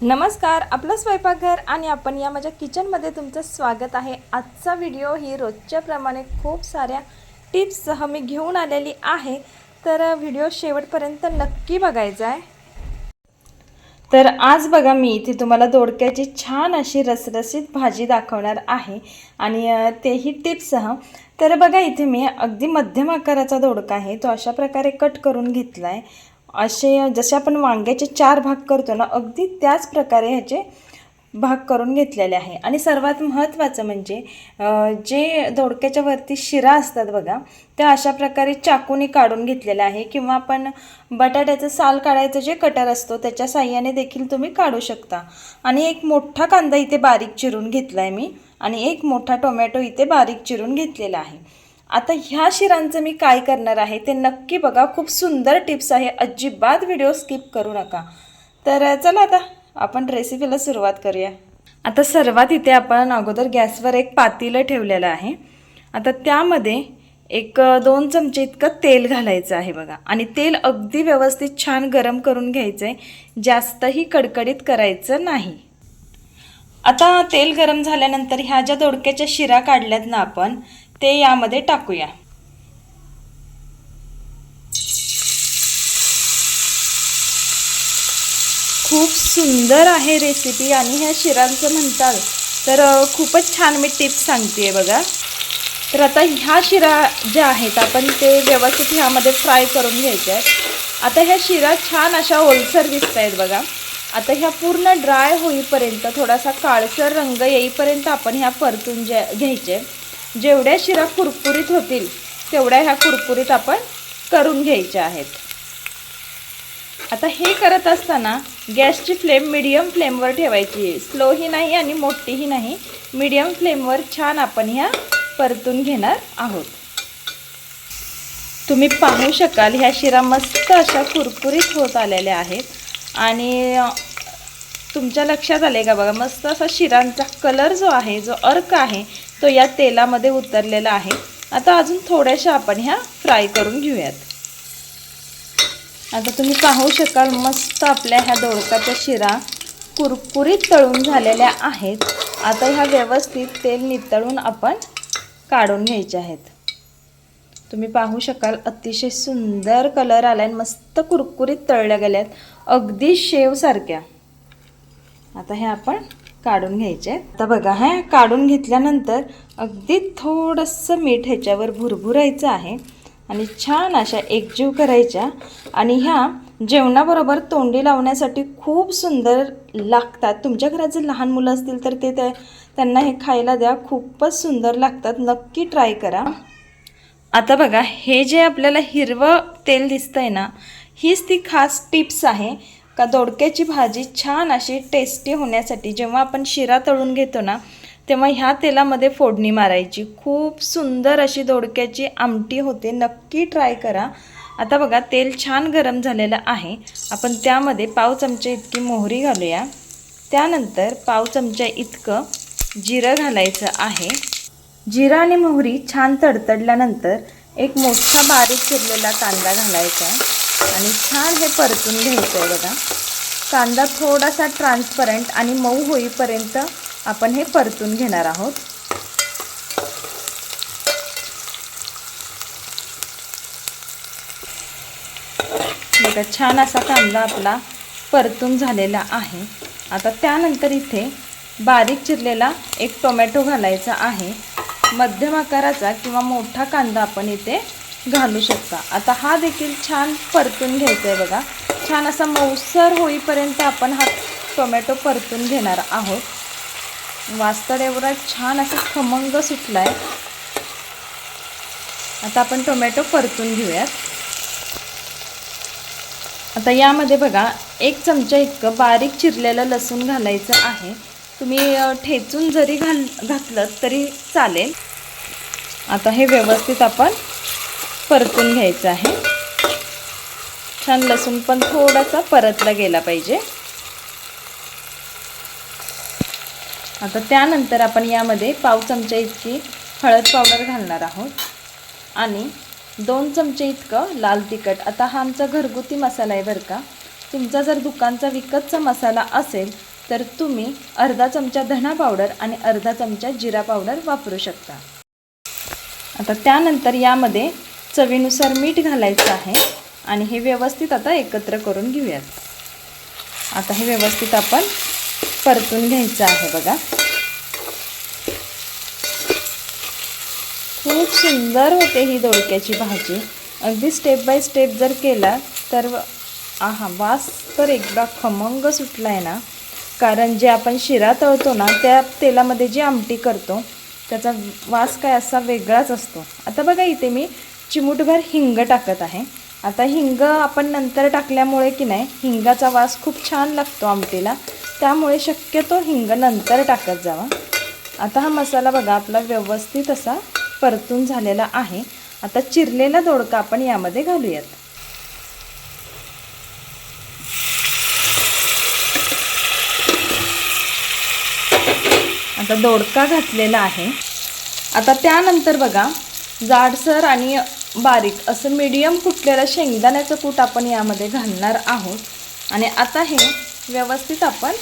नमस्कार आपलं स्वयंपाकघर आणि आपण या माझ्या किचनमध्ये तुमचं स्वागत आहे. आजचा व्हिडिओ ही रोजच्या प्रमाणे खूप साऱ्या टिप्ससह मी घेऊन आलेली आहे. तर व्हिडिओ शेवटपर्यंत नक्की बघायचा आहे. तर आज बघा मी इथे तुम्हाला दोडक्याची छान अशी रसरसीत भाजी दाखवणार आहे आणि तेही टिप्ससह. तर बघा इथे मी अगदी मध्यम आकाराचा दोडका आहे. तो अशा प्रकारे कट करून घेतला आहे असे जसे आपण वांग्याचे चार भाग करतो ना अगदी त्याच प्रकारे ह्याचे भाग करून घेतलेले आहे. आणि सर्वात महत्त्वाचं म्हणजे जे दोडक्याच्या वरती शिरा असतात बघा त्या अशा प्रकारे चाकूने काढून घेतलेल्या आहे किंवा आपण बटाट्याचं साल काढायचं जे कटर असतो त्याच्या साह्याने देखील तुम्ही काढू शकता. आणि एक मोठा कांदा इथे बारीक चिरून घेतला आहे मी आणि एक मोठा टोमॅटो इथे बारीक चिरून घेतलेला आहे. आता ह्या शिरांचं मी काय करणार आहे ते नक्की बघा. खूप सुंदर टिप्स आहे. अजिबात व्हिडिओ स्किप करू नका. तर चला आता आपण रेसिपीला सुरुवात करूया. आता सर्वात इथे आपण अगोदर गॅसवर एक पातीलं ठेवलेलं आहे. आता त्यामध्ये एक दोन चमचे इतकं तेल घालायचं आहे बघा. आणि तेल अगदी व्यवस्थित छान गरम करून घ्यायचं आहे जास्तही कडकडीत करायचं नाही. आता तेल गरम झाल्यानंतर ह्या ज्या दोडक्याच्या शिरा काढल्यात ना आपण ते यामध्ये टाकूया. खूप सुंदर आहे रेसिपी आणि ह्या शिरांचं म्हणताल तर खूपच छान मी टिप्स सांगते बघा. तर आता ह्या शिरा ज्या आहेत आपण ते व्यवस्थित ह्यामध्ये फ्राय करून घ्यायच्या आहेत आता ह्या शिरा छान अशा ओलसर दिसत आहेत बघा. आता ह्या पूर्ण ड्राय होईपर्यंत थोडासा काळसर रंग येईपर्यंत आपण ह्या परतून ज्या घ्यायचे. जेवढ्या शिरा कुरकुरीत होतील तेवढ्या ह्या कुरकुरीत आपण करून घ्यायच्या आहेत. आता हे करत असताना गॅसची फ्लेम मिडियम फ्लेमवर ठेवायची आहे. स्लोही नाही आणि मोठीही नाही. मिडियम फ्लेमवर छान आपण ह्या परतून घेणार आहोत. तुम्ही पाहू शकाल ह्या शिरा मस्त अशा कुरकुरीत होत आलेल्या आहेत. आणि तुमच्या लक्षात आले का बघा मस्त असा शिरांचा कलर जो आहे जो अर्क आहे तो या तेलामध्ये उतरलेला आहे. आता अजून थोड्याशा आपण ह्या फ्राय करून घेऊयात. आता तुम्ही पाहू शकाल मस्त आपल्या ह्या दोडकाच्या शिरा कुरकुरीत तळून झालेल्या आहेत. आता ह्या व्यवस्थित तेल नितळून आपण काढून घ्यायचे आहेत. तुम्ही पाहू शकाल अतिशय सुंदर कलर आला आहे मस्त कुरकुरीत तळल्या गेल्यात. अगदी शेवसारख्या. आता हे आपण काढून घ्यायचे. आहेत आता बघा हा काढून घेतल्यानंतर अगदी थोडंसं मीठ ह्याच्यावर भुरभुरायचं आहे आणि छान अशा एकजीव करायच्या. आणि ह्या जेवणाबरोबर तोंडी लावण्यासाठी खूप सुंदर लागतात. तुमच्या घरात जर लहान मुलं असतील तर ते त्यांना हे खायला द्या. खूपच सुंदर लागतात. नक्की ट्राय करा. आता बघा हे जे आपल्याला हिरवं तेल दिसतंय ना हीच ती खास टिप्स आहे. का दोडक्याची भाजी छान अशी टेस्टी होण्यासाठी जेव्हा आपण शिरा तळून घेतो ना तेव्हा ह्या तेलामध्ये फोडणी मारायची. खूप सुंदर अशी दोडक्याची आमटी होते. नक्की ट्राय करा. आता बघा तेल छान गरम झालेलं आहे. आपण त्यामध्ये पाव चमचे इतकी मोहरी घालूया. त्यानंतर पाव चमचा इतकं जिरं घालायचं आहे. जिरा आणि मोहरी छान तडतडल्यानंतर एक मोठा बारीक चिरलेला कांदा घालायचा आहे. आणि छान हे परतून घ्यायचं आहे बघा. कांदा थोडासा ट्रान्सपरंट आणि मऊ होईपर्यंत आपण हे परतून घेणार आहोत. बघा छान असा कांदा आपला परतून झालेला आहे. आता त्यानंतर इथे बारीक चिरलेला एक टोमॅटो घालायचा आहे. मध्यम आकाराचा किंवा मोठा कांदा आपण इथे घालू शकता. आता हा देखील छान परतून घ्यायचा आहे बघा. छान असा मऊसर होईपर्यंत आपण हा टोमॅटो परतून घेणार आहोत. वास्तड एवढा छान असा खमंग सुटला आहे आता आपण टोमॅटो परतून घेऊयात. आता यामध्ये बघा एक चमचा इतकं बारीक चिरलेलं लसूण घालायचं आहे. तुम्ही ठेचून जरी घाल घातलं तरी चालेल. आता हे व्यवस्थित आपण परतून घ्यायचं आहे. छान लसूण पण थोडासा परतला गेला पाहिजे. आता त्यानंतर आपण यामध्ये पाव चमचा इतकी हळद पावडर घालणार आहोत. आणि दोन चमचे इतकं लाल तिखट. आता हा आमचा घरगुती मसाला आहे बरं का. तुमचा जर दुकानचा विकतचा मसाला असेल तर तुम्ही अर्धा चमचा धना पावडर आणि अर्धा चमचा जिरा पावडर वापरू शकता. आता त्यानंतर यामध्ये चवीनुसार मीठ घालायचं आहे आणि हे व्यवस्थित आता एकत्र करून घेऊयात. आता हे व्यवस्थित आपण परतून घ्यायचं आहे बघा. खूप सुंदर होते ही दोडक्याची भाजी. अगदी स्टेप बाय स्टेप जर केला तर आहा वास तर एकदा खमंग सुटला आहे ना. कारण जे आपण शिरा तळतो ना त्या तेलामध्ये जी आमटी करतो त्याचा वास काय असा वेगळाच असतो. आता बघा इथे मी चिमूटभर हिंग टाकत आहे. आता हिंग आपण नंतर टाकल्यामुळे की नाही हिंगाचा वास खूप छान लागतो आमटीला. त्यामुळे शक्यतो हिंग नंतर टाकत जावा. आता हा मसाला बघा आपला व्यवस्थित असा परतून झालेला आहे. आता चिरलेला दोडका आपण यामध्ये घालूयात. आता दोडका घातलेला आहे. आता त्यानंतर बघा जाडसर आणि बारीक असं मीडियम कुटलेलं शेंगदाण्याचं कूट आपण यामध्ये घालणार आहोत. आणि आता हे व्यवस्थित आपण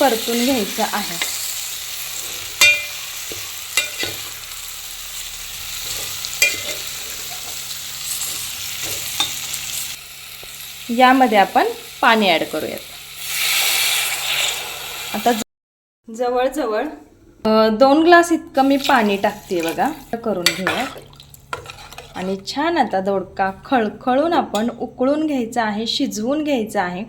परतून घ्यायचं आहे. यामध्ये आपण पाणी ॲड करूयात. आता जवळजवळ दोन ग्लास इतकं मी पाणी टाकते बघा. करून घेऊयात. आणि छान आता दोडका खळखळून आपण उकळून घ्यायचा आहे शिजवून घ्यायचा आहे.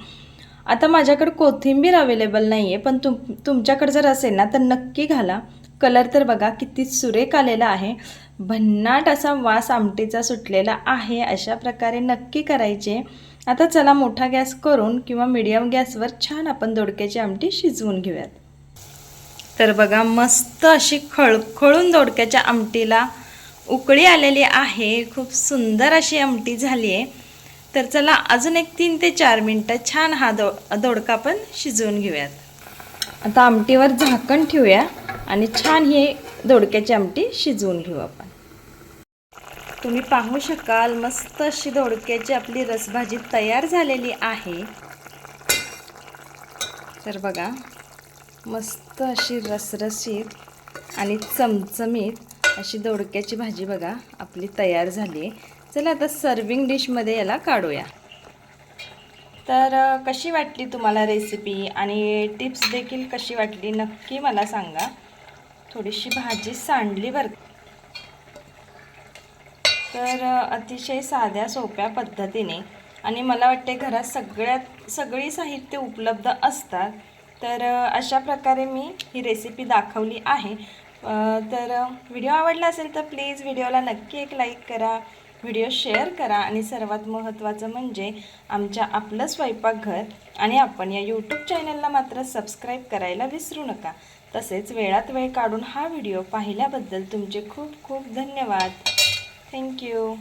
आता माझ्याकडे कोथिंबीर अवेलेबल नाही आहे पण तुम तुमच्याकडे जर असेल ना तर नक्की घाला. कलर तर बघा किती सुरेख आलेला आहे. भन्नाट असा वास आमटीचा सुटलेला आहे अशा प्रकारे नक्की करायचे. आता चला मोठा गॅस करून किंवा मीडियम गॅसवर छान आपण दोडक्याची आमटी शिजवून घेऊयात. तर बघा मस्त अशी खळखळून दोडक्याच्या आमटीला उकळी आलेली आहे खूप सुंदर अशी आमटी झाली आहे. तर चला अजून एक तीन ते चार मिनटं छान हा दो दोडका आपण शिजवून घेऊयात. आता आमटीवर झाकण ठेवूया आणि छान ही दोडक्याची आमटी शिजवून घेऊ आपण. तुम्ही पाहू शकाल मस्त अशी दोडक्याची आपली रसभाजी तयार झालेली आहे. तर बघा मस्त अशी रसरशीत आणि चमचमीत अशी दोडक्याची भाजी बघा आपली तयार झाली आहे. चला आता सर्विंग डिशमध्ये याला काढूया. तर कशी वाटली तुम्हाला रेसिपी आणि टिप्स देखील कशी वाटली नक्की मला सांगा. थोडीशी भाजी सांडली बरं तर अतिशय साध्या सोप्या पद्धतीने आणि मला वाटते घरात सगळ्यात सगळी साहित्य उपलब्ध असतात. तर अशा प्रकारे मी ही रेसिपी दाखवली आहे. तर व्हिडिओ आवडला असेल तर प्लीज व्हिडिओला नक्की एक लाईक करा व्हिडिओ शेअर करा आणि सर्वात महत्त्वाचं म्हणजे आमच्या आपलं स्वयंपाकघर आणि आपण या यूट्यूब चॅनलला मात्र सबस्क्राईब करायला विसरू नका. तसेच वेळात वेळ काढून हा व्हिडिओ पाहिल्याबद्दल तुमचे खूप खूप धन्यवाद. थँक्यू